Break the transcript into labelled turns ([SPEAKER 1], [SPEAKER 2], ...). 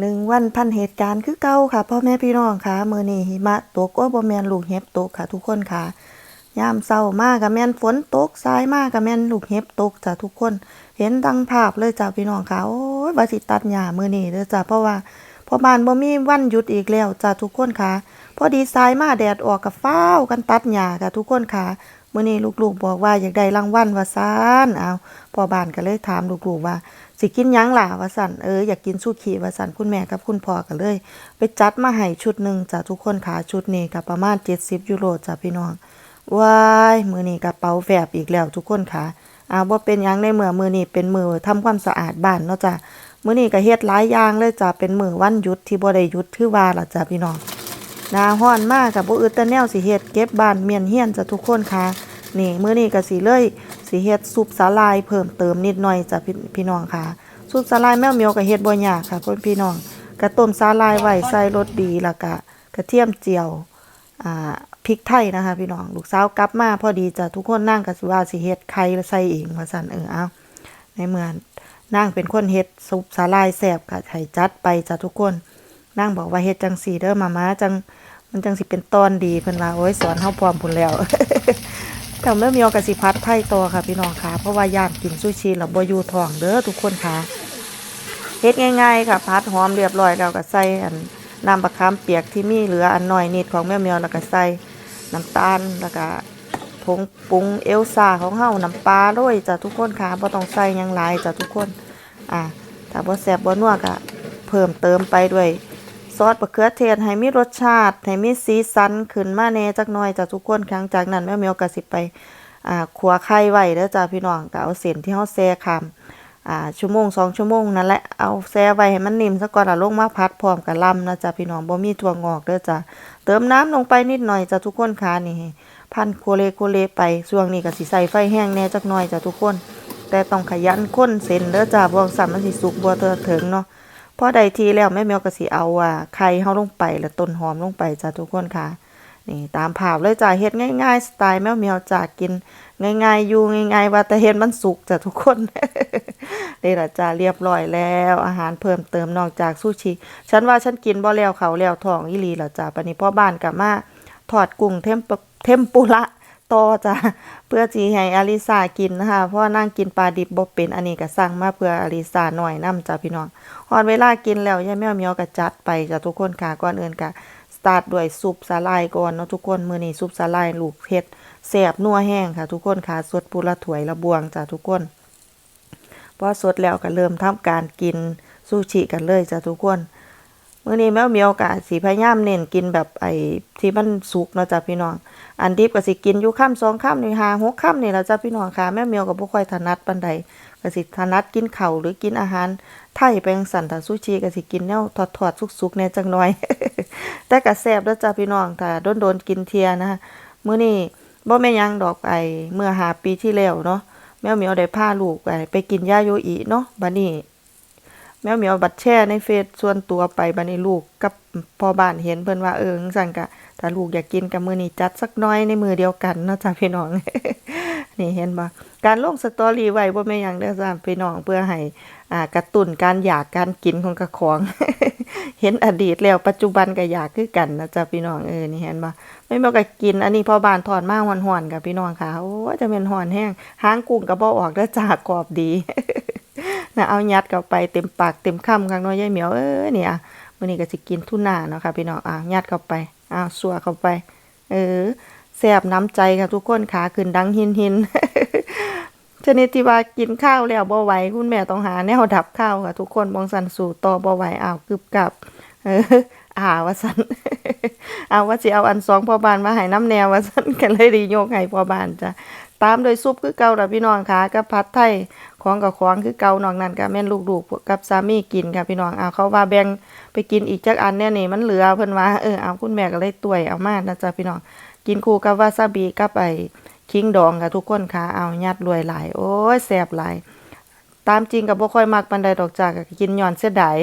[SPEAKER 1] หนึ่งวันพันเหตุการณ์คือเก่าค่ะพ่อแม่พี่น้องค่ะมื้อนี้หิมะตกโอ้บ่แมนลูกเห็บตกค่ะ ทุกคนค่ะยามเช้ามาก็แมนฝนตกสายมาก็แมนลูกเห็บตกจ้ะทุกคน เห็นดังภาพเลยจ้ะพี่น้องค่ะโอ้ยว่าสิตัดหญ้ามื้อนี้เด้อจ้ะเพราะว่าพอบ้านบ่มีวันหยุดอีกแล้วจ้ะทุกคนค่ะ พอดีสายมาแดดออกก็ฟ้าวกันตัดหญ้าค่ะทุกคนค่ะ เมื้อนี้ลูกๆบอกว่าอยากได้รางวัลว่าซ่านอ้าวพ่อบ้านก็เลยถามลูกๆว่าสิกินยังล่ะว่าสันเอออยากกินซูชิว่าสันคุณแม่กับคุณพ่อก็เลย ไปจัดมาให้ชุดหนึ่งจ้ะทุกคนค่ะชุดนี้ก็ประมาณ70ยูโรจ้ะพี่น้องว้ายมือนี้กระเป๋าแฝบอีกแล้วทุกคนค่ะอ่าบ่าเป็นยังในเมื่อมือนี้เป็นมือทำความสะอาดบ้านเนาะจ้ะมือนี้ก็เฮ็ดหลายอย่างเลยจ้ะเป็นมือวันหยุดที่บ่ได้หยุดคือว่าล่ะจ้ะพี่น้อง หนาร้อนมากกับบ่อึดแต่แนวสิเฮ็ดเก็บบ้านเมียนเฮียนจะทุกคนค่ะนี่มื้อนี้ก็สิเลยสิเฮ็ดซุปสาลายเพิ่มเติมนิดหน่อยจ้ะพี่พี่น้องค่ะซุปสาลายแมวเหมียวก็เฮ็ดบ่ยากค่ะเพื่อนพี่น้องก็ต้มสาลายไว้ใส่รสดีแล้วก็กระเทียมเจียวอ่าพริกไทยนะคะ พี่น้องลูกสาวกลับมาพอดีจ้ะทุกคนนั่งก็สิว่าสิเฮ็ดไข่ใส่เองว่าซั่นเออเอาในเมื่อนั่งเป็นคนเฮ็ดซุปสาลายแซ่บก็ให้จัดไปจ้ะทุกคนนั่งบอกว่าเฮ็ดจังซี่เด้อมาม่าจัง มันจังสิเป็นตอนดีเพิ่นว่าโอ้ยสอนเฮาพร้อมพุ่นแล้วแต่เมื่อมีโอกาสสิพัดไทยต่อค่ะพี่น้องค่ะ เพราะว่าย่านกินซูชิแล้วบ่อยู่ท้องเด้อทุกคนค่ะเฮ็ดง่ายๆค่ะ พัดหอมเรียบร้อยแล้วก็ใส่อันน้ำบักขามเปียกที่มีเหลืออันน้อยนิดของแม่เมียวแล้วก็ใส่น้ำตาลแล้วก็ผงปรุงเอลซ่าของเฮาน้ำปลาโรยจ้ะทุกคนค่ะบ่ต้องใส่ยังหลายจ้ะทุกคน อ่าถ้าบ่แซ่บบ่นัวก็เพิ่มเติมไปด้วย ซอสมะเขือเทศให้มีรสชาติให้มีสีสันขึ้นมาแน่จักหน่อยจ้ะทุกคนครั้งจากนั้นแม่เมียวก็สิไปอ่าขัวไข่ไว้เด้อจ้ะพี่น้องก็เอาเส้นที่เฮาแช่คามอ่าชั่วโมงสองชั่วโมงนั่นแหละเอาแช่ไว้ให้มันนิ่มซะก่อนแล้วลงมาพัดพร้อมกับลำนะจ้ะพี่น้องบ่มีถั่วงอกเด้อจ้ะเติมน้ำลงไปนิดหน่อยจ้ะทุกคนค่ะนี่พันโคเลโคเลไปช่วงนี้ก็สิใส่ไฟแห้งแน่จักหน่อยจ้ะทุกคน แต่ต้องขยันค้นเส้นเด้อจ้ะบ่สั่นมันสิสุกบ่เถึงเนาะ พอใดทีแล้วแม่แมวก็สิเอาอะไข่เฮาลงไปแล้วต้นหอมลงไปจ้ะทุกคนค่ะ นี่ตามภาพเลยจ้ะเฮ็ดง่ายๆสไตล์แมวแมวจ้ะกิน ง่ายๆอยู่ง่ายๆว่าแต่เฮ็ดมันสุกจ้ะทุกคนนี่ล่ะจ้ะเรียบร้อยแล้ว อาหารเพิ่มเติมนอกจากซูชิ ฉันว่าฉันกินบ่แล้วเขาวแล้วท้องอีหลีล่ะจ้ะปนี้พ่อบ้านกลับมาทอดกุ้งเทมเทมปุระ ต่อจ้ะเพื่อจีให้อลิซากินนะคะเพราะนั่งกินปลาดิบบ่เป็นอันนี้ก็สั่งมาเพื่ออลิซาหน่อยนํจ้ะพี่น้องฮอดเวลากินแล้วยายแมวเมียวก็จัดไปจ้ะทุกคนค่ะก่อนอื่นก็สตาร์ทด้วยซุปสาลายก่อนเนาะทุกคนมื้อนี้ซุปสาลายลูกเผ็ดแซ่บนัวแห้งค่ะ ทุกคนค่ะสดปุระถวยละบวงจ้ะทุกคนพอสดแล้วก็เริ่มทำการกินซูชิกันเลยจ้ะทุกคนมื้อนี้แมวเมียวกะสิพยายามเน้นกินแบบไอ้ที่มันสุกเนาะจ้ะพี่น้อง อันดิบก็สิกินอยู่ค่ำสองค่ำนี่หาหกค่ำนี่แหละจ้ะพี่น้องค่ะแม่เมียวก็บ่ค่อยถนัดปานใดก็สิถนัดกินเข้าหรือกินอาหารไทยไปจั่งซั้นถ้าซูชิก็สิกินแนวทอดๆสุกๆแน่จักหน่อย แต่ก็แซ่บเด้อจ้ะพี่น้องถ้าโดนๆกินเทียนะคะมื้อนี้บ่แม่ยังดอกไอเมื่อหาปีที่แล้วเนาะแมวเมียวได้พาลูกไปไปกินยาโยอิเนาะบัดนี้ แมวเหมียวบัดแช่ในเฟซส่วนตัวไปบันี้ลูกกับพ่อบ้านเห็นเพิ่นว่าเออจั่งกะถ้าลูกอยากกินกับมือนี้จัดสักน้อยในมือเดียวกันเนาะจ้ะพี่น้อง นี่เห็นบ่การลงสตอรี่ไว้บ่แม่นหยังเด้อจ้ะพี่น้องเพื่อให้อ่ากระตุ้นการอยากการกินของกระของ เห็นอดีตแล้วปัจจุบันก็อยากคือกันนะจ้ะพี่น้องเออนี่เห็นบ่ไม่บอกก็กิน อันนี้พ่อบ้านทอดมาฮ้อนๆกับพี่น้องค่ะโอ้จะเป็นฮ้อนแห้งหางกุ้งก็บ่ออกเด้อจ้ากรอบดี นะเอายัดเข้าไปเต็มปากเต็มคำข้างน้อยยายเหมียวเอ้ยนี่อะมื้อนี้ก็สิกินทุน่าเนาะค่ะพี่น้องอะยัดเข้าไปอ้าวสัวเข้าไป เออแซ่บน้ำใจค่ะทุกคนขาขึ้นดังหินหินชนิดที่ว่ากินข้าวแล้วบ่ไหวคุณแม่ต้องหาแนวดับข้าวค่ะทุกคนบองสันสู่ต่อบ่ไหวอ้าวกึบกับ เอออ่าว่าสันเอาว่าสิเอาอันสองพอบานมาให้น้ำแนวว่าสันก็เลยดีโยกให้พอบานจ้ะ ตามโดยซุปคือเก่าล่ะพี่น้องค่ะกับผัดไทยของกับของคือเก่านอกนั้นก็แม่นลูกๆกับสามีกินค่ะพี่น้องเอาเขาว่าแบ่งไปกินอีกจักอันเนี่ยนี่มันเหลือเพิ่นว่าเออเอาคุณแม่ก็เลยต้วยเอามานะจ๊ะพี่น้องกินคู่กับวาซาบิกับไอ้คิงดองค่ะทุกคนค่ะเอายัดรวยหลายโอ้ยแซ่บหลายตามจริงก็บ่ค่อยมักปานใดดอกจากกินย้อนเสียดาย